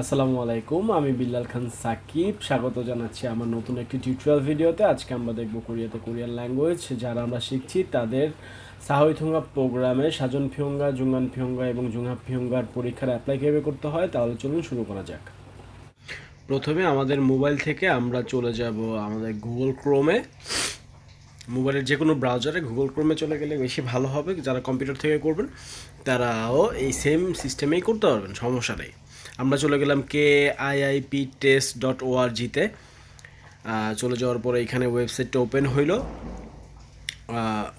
আসসালামু আলাইকুম, আমি বিল্লাল খান সাকিব। স্বাগত জানাচ্ছি আমার নতুন একটি টিউটোরিয়াল ভিডিওতে আজকে আমরা দেখব কোরিয়াতে কোরিয়ান ল্যাঙ্গুয়েজ যারা আমরা শিখছি তাদের সাহইথুঙ্গা প্রোগ্রামে সাজন ফিয়ঙ্গা, জুঙ্গান ফিয়ঙ্গা এবং জুঙ্গা ফিয়ঙ্গার পরীক্ষার অ্যাপ্লাই কীভাবে করতে হয়, তাহলে চলুন শুরু করা যাক। প্রথমে আমাদের মোবাইল থেকে আমরা চলে যাব আমাদের গুগল ক্রোমে মোবাইলের যে কোনো ব্রাউজারে গুগল ক্রোমে চলে গেলে বেশি ভালো হবে। যারা কম্পিউটার থেকে করবেন, তারাও এই সেম সিস্টেমেই করতে পারবেন, সমস্যা নেই। আমরা চলে গেলাম কে আইআইপি টেস্ট ডট ওআরজিতে চলে যাওয়ার পরে এখানে ওয়েবসাইটটা ওপেন হইল।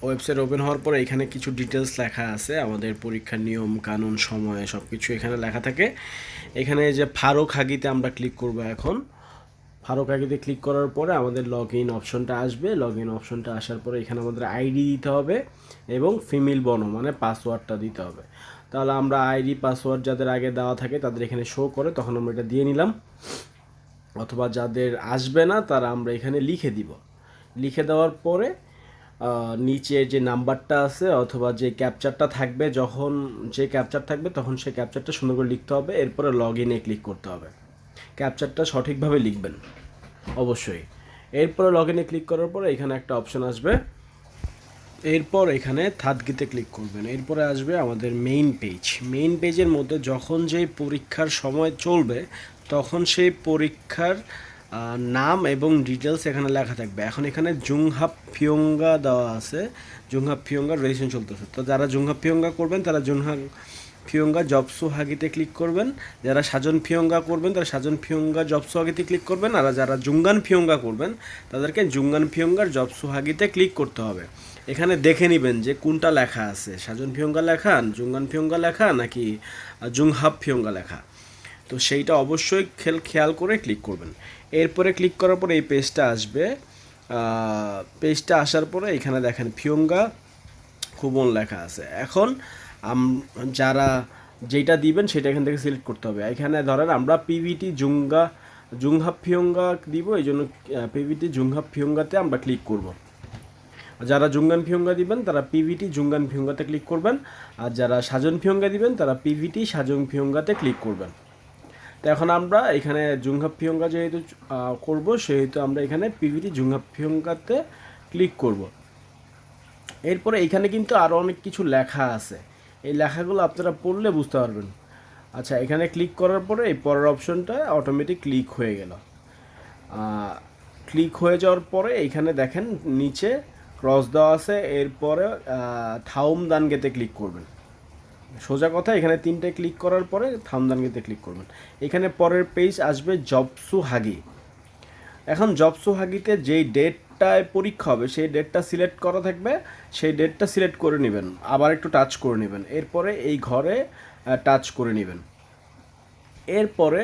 ওয়েবসাইট ওপেন হওয়ার পরে এখানে কিছু ডিটেলস লেখা আছে। আমাদের পরীক্ষার নিয়ম, কানুন, সময় সব কিছু এখানে লেখা থাকে। এখানে যে ফারুক হাগিতে আমরা ক্লিক করব এখন। ফারুক হাগিতে ক্লিক করার পরে আমাদের লগ ইন অপশনটা আসবে। লগ ইন অপশনটা আসার পরে এখানে আমাদের আইডি দিতে হবে এবং ফিমেল বনো মানে পাসওয়ার্ডটা দিতে হবে। তাহলে আমরা আইডি, পাসওয়ার্ড যাদের আগে দেওয়া থাকে তাদের এখানে শো করে তখন আমরা এটা দিয়ে নিলাম। অথবা যাদের আসবে না, তারা আমরা এখানে লিখে দিব। লিখে দেওয়ার পরে নিচে যে নাম্বারটা আছে অথবা যে ক্যাপচারটা থাকবে, যখন যে ক্যাপচার থাকবে তখন সেই ক্যাপচারটা সুন্দর করে লিখতে হবে। এরপরে লগ ইনে ক্লিক করতে হবে। ক্যাপচারটা সঠিকভাবে লিখবেন, অবশ্যই। এরপরে লগ ইনে ক্লিক করার পরে এখানে একটা অপশন আসবে। এরপর এখানে থাদগিতে ক্লিক করবেন। এরপরে আসবে আমাদের মেইন পেজ মেইন পেজের মধ্যে যখন যেই পরীক্ষার সময় চলবে, তখন সেই পরীক্ষার নাম এবং ডিটেলস এখানে লেখা থাকবে। এখন এখানে জুংহাপ ফিয়ঙ্গা দেওয়া আছে। জুংহাপ ফিয়ঙ্গার রেজিস্ট্রেশন চলতেছে। তো যারা জুংহাপ ফিয়ঙ্গা করবেন, তারা জুংহা ফিয়ঙ্গা জবসু হাগিতে ক্লিক করবেন। যারা সাজন ফিয়ঙ্গা করবেন, তারা সাজন ফিয়ঙ্গা জবসু হাগিতে ক্লিক করবেন। আর যারা জুঙ্গান ফিয়ঙ্গা করবেন, তাদেরকে জুঙ্গান ফিয়ঙ্গার জবসু হাগিতে ক্লিক করতে হবে। এখানে দেখে নেবেন যে কোনটা লেখা আছে। সাজন ফিয়ঙ্গা লেখা, জুঙ্গান ফিয়ঙ্গা লেখা, নাকি জুংহাপ ফিয়ঙ্গা লেখা? তো সেইটা অবশ্যই খেল, খেয়াল করে ক্লিক করবেন। এরপরে ক্লিক করার পরে এই পেজটা আসবে। পেজটা আসার পরে এখানে দেখেন ফিয়ঙ্গা খুবন লেখা আছে। এখন আম- যারা যেটা দিবেন সেটা এখান থেকে সিলেক্ট করতে হবে। এখানে ধরেন আমরা পিভিটি জুঙ্গা জুংহাপ ফিয়ঙ্গা দিব এই জন্য পিভিটি জুংহাপ ফিয়ঙ্গাতে আমরা ক্লিক করব। যারা জুঙ্গান ফিয়ঙ্গা দিবেন, তারা পিভিটি জুঙ্গান ফিয়ঙ্গাতে ক্লিক করবেন। আর যারা সাজন ফিয়ঙ্গা দিবেন, তারা পিভিটি সাজন ফিয়ঙ্গাতে ক্লিক করবেন। তো এখন আমরা এখানে জুংহাপ ফিয়ঙ্গা যেহেতু করব, সেহেতু আমরা এখানে পিভিটি জুংহাপ ফিয়ঙ্গাতে ক্লিক করব। এরপরে এখানে কিন্তু আরও অনেক কিছু লেখা আছে। এই লেখাগুলো আপনারা পড়লে বুঝতে পারবেন। আচ্ছা এখানে ক্লিক করার পরে এই পরের অপশনটা অটোমেটিক ক্লিক হয়ে গেল। ক্লিক হয়ে যাওয়ার পরে এখানে দেখেন নিচে ক্রস দেওয়া আছে, এরপরে থাউম দানগেতে ক্লিক করবেন। সোজা কথা, এখানে তিনটে ক্লিক করার পরে থাউম দানগেতে ক্লিক করবেন। এখানে পরের পেজ আসবে জবসু হাগি। এখন জবসু হাগিতে যেই ডেটটায় পরীক্ষা হবে, সেই ডেটটা সিলেক্ট করা থাকবে, সেই ডেটটা সিলেক্ট করে নেবেন। আবার একটু টাচ করে নেবেন। এরপরে এই ঘরে টাচ করে নেবেন। এরপরে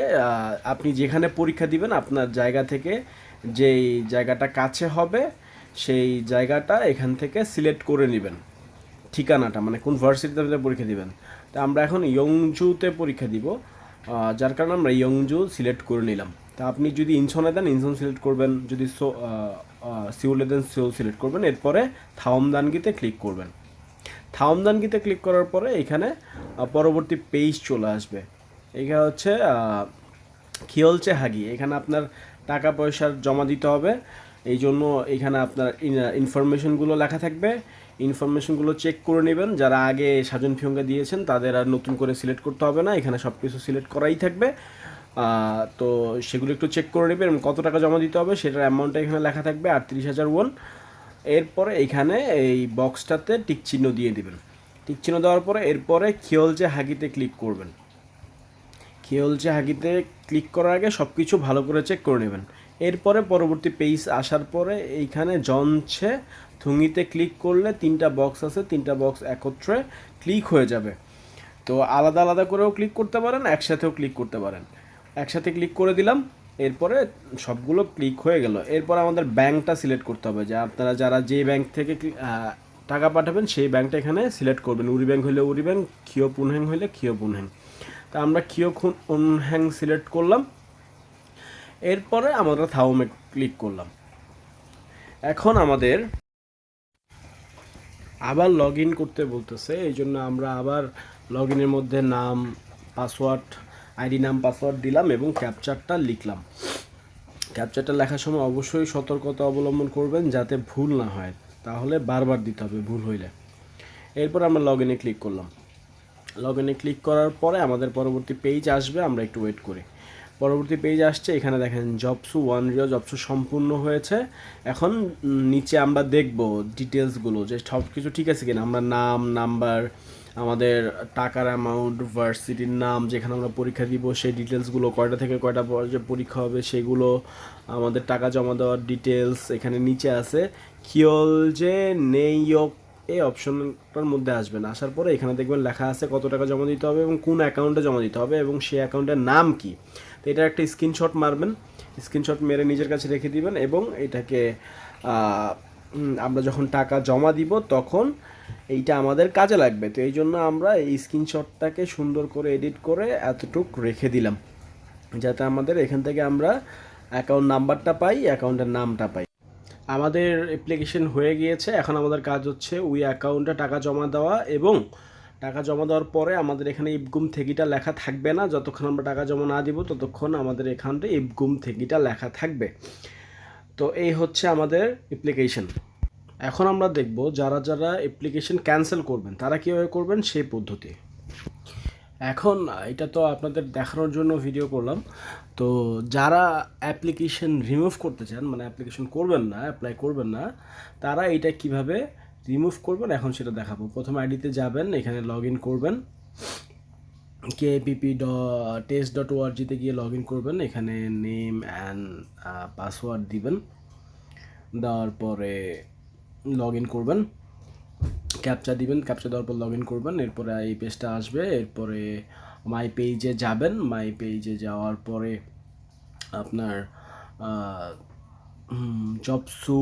আপনি যেখানে পরীক্ষা দিবেন, আপনার জায়গা থেকে যেই জায়গাটা কাছে হবে, সেই জায়গাটা এখান থেকে সিলেক্ট করে নেবেন। ঠিকানাটা মানে কোন ভার্সিটিতে আপনি পরীক্ষা দিবেন। তা আমরা এখন ইয়ংজুতে পরীক্ষা দিব যার কারণে আমরা ইয়ংজু সিলেক্ট করে নিলাম। তা আপনি যদি ইনসনে দেন, ইনসন সিলেক্ট করবেন। যদি সো সিউলে দেন সিউল সিলেক্ট করবেন। এরপরে থাউমদানগিতে ক্লিক করবেন। থাউমদানগিতে ক্লিক করার পরে এখানে পরবর্তী পেজ চলে আসবে। এখানে হচ্ছে খিয়লচে হাগি। এখানে আপনার টাকা পয়সা জমা দিতে হবে। এই জন্য এখানে আপনার ইনফরমেশনগুলো লেখা থাকবে। ইনফরমেশনগুলো চেক করে নেবেন। যারা আগে সাজন ফিয়ঙ্গা দিয়েছেন, তাদের আর নতুন করে সিলেক্ট করতে হবে না। এখানে সব কিছু সিলেক্ট করাই থাকবে। তো সেগুলো একটু চেক করে নেবেন এবং কত টাকা জমা দিতে হবে সেটার অ্যামাউন্টটা এখানে লেখা থাকবে আটত্রিশ হাজার ওয়ান এরপরে এইখানে এই বক্সটাতে টিক চিহ্ন দিয়ে দিবেন। টিক চিহ্ন দেওয়ার পরে এরপরে খিয়লচে হাগিতে ক্লিক করবেন। খেলছে হাগিতে ক্লিক করার আগে সব কিছু ভালো করে চেক করে নেবেন। এরপরে পরবর্তী পেজ আসার পরে এইখানে জনছে থুঙিতে ক্লিক করলে তিনটা বক্স আছে, তিনটা বক্স একত্রে ক্লিক হয়ে যাবে। তো আলাদা আলাদা করেও ক্লিক করতে পারেন, একসাথেও ক্লিক করতে পারেন। একসাথে ক্লিক করে দিলাম, এরপরে সবগুলো ক্লিক হয়ে গেল। এরপর আমাদের ব্যাংকটা সিলেক্ট করতে হবে, যে আপনারা যারা যে ব্যাংক থেকে টাকা পাঠাবেন, সেই ব্যাংকটা এখানে সিলেক্ট করবেন। উরি ব্যাংক হলে উরি ব্যাংক খিও পুনহ্যাং হলে খিও পুনহ্যাং তা আমরা খিও পুনহ্যাং সিলেক্ট করলাম। এরপরে আমরা থাউমে ক্লিক করলাম। এখন আমাদের আবার লগ করতে বলতেছে এই জন্য আমরা আবার লগ মধ্যে নাম পাসওয়ার্ড আইডি নাম পাসওয়ার্ড দিলাম এবং ক্যাপচারটা লিখলাম। ক্যাপচারটা লেখার সময় অবশ্যই সতর্কতা অবলম্বন করবেন যাতে ভুল না হয়। তাহলে বারবার দিতে হবে ভুল হইলে। এরপর আমরা লগ ইনে ক্লিক করলাম। লগ ইনে ক্লিক করার পরে আমাদের পরবর্তী পেজ আসবে, আমরা একটু ওয়েট করি। পরবর্তী পেজ আসছে, এখানে দেখেন জবসু ওয়ান রিও জবসু সম্পূর্ণ হয়েছে। এখন নিচে আমরা দেখব ডিটেলসগুলো যে সব কিছু ঠিক আছে কিনা। আমরা নাম নাম্বার আমাদের টাকার অ্যামাউন্ট ভার্সিটির নাম, যেখানে আমরা পরীক্ষা দিব, সেই ডিটেলসগুলো কয়টা থেকে কয়টা পরীক্ষা হবে, সেগুলো আমাদের টাকা জমা দেওয়ার ডিটেলস এখানে নিচে আছে। কিয়ল যে নেইয়ক এই অপশনটার মধ্যে আসবেন আসার পরে এখানে দেখবেন লেখা আছে কত টাকা জমা দিতে হবে এবং কোন অ্যাকাউন্টে জমা দিতে হবে এবং সেই অ্যাকাউন্টের নাম কি। তো এটা একটা স্ক্রিনশট মারবেন স্ক্রিনশট মেরে নিজের কাছে রেখে দিবেন এবং এটাকে আমরা যখন টাকা জমা দিব, তখন এইটা আমাদের কাজে লাগবে। তো এই জন্য আমরা এই স্ক্রিনশটটাকে সুন্দর করে এডিট করে এতটুক রেখে দিলাম। যাতে আমাদের এখান থেকে আমরা অ্যাকাউন্ট নাম্বারটা পাই, অ্যাকাউন্টের নামটা পাই। আমাদের অ্যাপ্লিকেশন হয়ে গিয়েছে। এখন আমাদের কাজ হচ্ছে ওই অ্যাকাউন্টে টাকা জমা দেওয়া এবং টাকা জমা দেওয়ার পরে আমাদের এখানে ইবগুম থেকিটা লেখা থাকবে না। যতক্ষণ আমরা টাকা জমা না দিব, ততক্ষণ আমাদের এখানটা ইবগুম থেকিটা লেখা থাকবে। তো এই হচ্ছে আমাদের অ্যাপ্লিকেশন এখন আমরা দেখব যারা যারা অ্যাপ্লিকেশন ক্যান্সেল করবেন, তারা কীভাবে করবেন সেই পদ্ধতি। এখন, এটা তো আপনাদের দেখানোর জন্য ভিডিও করলাম। তো যারা অ্যাপ্লিকেশন রিমুভ করতে চান মানে অ্যাপ্লিকেশন করবেন না অ্যাপ্লাই করবেন না, তারা এটা কীভাবে রিমুভ করবেন, এখন সেটা দেখাবো। প্রথম আইডিতে যাবেন, এখানে লগ ইন করবেন। কেপিপি ড টেস্ট ডট ওআরজিতে গিয়ে লগ ইন করবেন, এখানে নেম অ্যান্ড পাসওয়ার্ড দিবেন। দেওয়ার পরে লগ ইন করবেন। ক্যাপচা দিবেন ক্যাপচা দেওয়ার পর লগ ইন করবেন, এরপরে এই পেজটা আসবে, এরপরে মাই পেজে যাবেন। মাই পেজে যাওয়ার পরে আপনার জবসু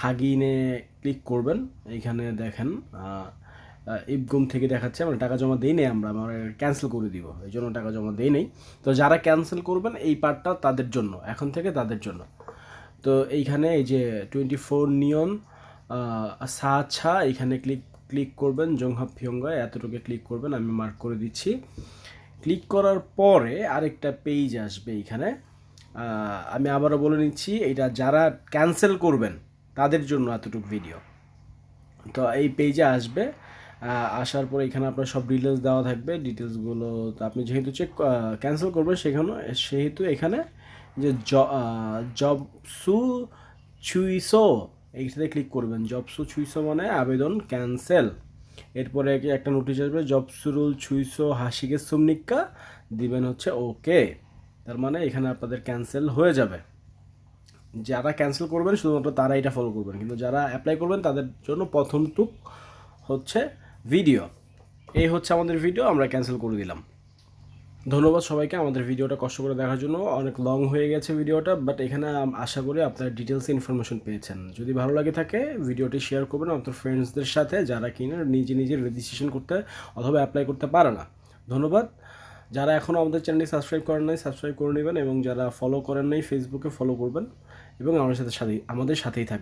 হাগিনে ক্লিক করবেন। এইখানে দেখেন ইবগুম থেকে দেখাচ্ছে, আমরা টাকা জমা দেই নেই আমরা আমরা ক্যান্সেল করে দিব, এই জন্য টাকা জমা দেই নেই। তো যারা ক্যান্সেল করবেন, এই পার্টটা তাদের জন্য, এখন থেকে তাদের জন্য। তো এইখানে এই যে টোয়েন্টি ফোর নিয়ন সাছা এখানে ক্লিক ক্লিক করবেন জংহা ফিয়ঙ্গা এতটুকু ক্লিক করবেন আমি মার্ক করে দিচ্ছি। ক্লিক করার পরে আরেকটা পেজ আসবে এইখানে আহ, আমি আবারও বলে নিচ্ছি এটা যারা ক্যান্সেল করবেন তাদের জন্য এতটুকু ভিডিও তো এই পেজে আসবে। আসার পরে এখানে আপনার সব ডিটেলস দেওয়া থাকবে। ডিটেলসগুলো আপনি যেহেতু চেক ক্যান্সেল করবেন সেখানে সেহেতু এখানে যে জব সু চুইসো এইটাতে ক্লিক করবেন জব সু চুইসো মানে আবেদন ক্যান্সেল এরপরে একটা নোটিশ আসবে জব সুরুল ছুইসো হাসিকে সুমনিক্কা, দিবেন হচ্ছে ওকে তার মানে এখানে আপনাদের ক্যান্সেল হয়ে যাবে। যারা ক্যান্সেল করবেন, শুধুমাত্র তারা এটা ফলো করবেন, কিন্তু যারা অ্যাপ্লাই করবেন, তাদের জন্য প্রথমটুক হচ্ছে ভিডিও এই হচ্ছে আমাদের ভিডিও আমরা ক্যান্সেল করে দিলাম। ধন্যবাদ সবাইকে আমাদের ভিডিওটা কষ্ট করে দেখার জন্য। অনেক লং হয়ে গেছে ভিডিওটা বাট এখানে আশা করি আপনারা ডিটেলস ইনফরমেশন পেয়েছেন। যদি ভালো লাগে থাকে, ভিডিওটি শেয়ার করবেন আপনার ফ্রেন্ডসদের সাথে যারা কিনা নিজে নিজে রেজিস্ট্রেশন করতে অথবা অ্যাপ্লাই করতে পারে না। ধন্যবাদ। যারা এখনও আমাদের চ্যানেলটি সাবস্ক্রাইব করেন নাই সাবস্ক্রাইব করে নেবেন এবং যারা ফলো করেন নাই ফেসবুকে ফলো করবেন এবং আমাদের সাথে সাথেই আমাদের সাথেই থাকবেন।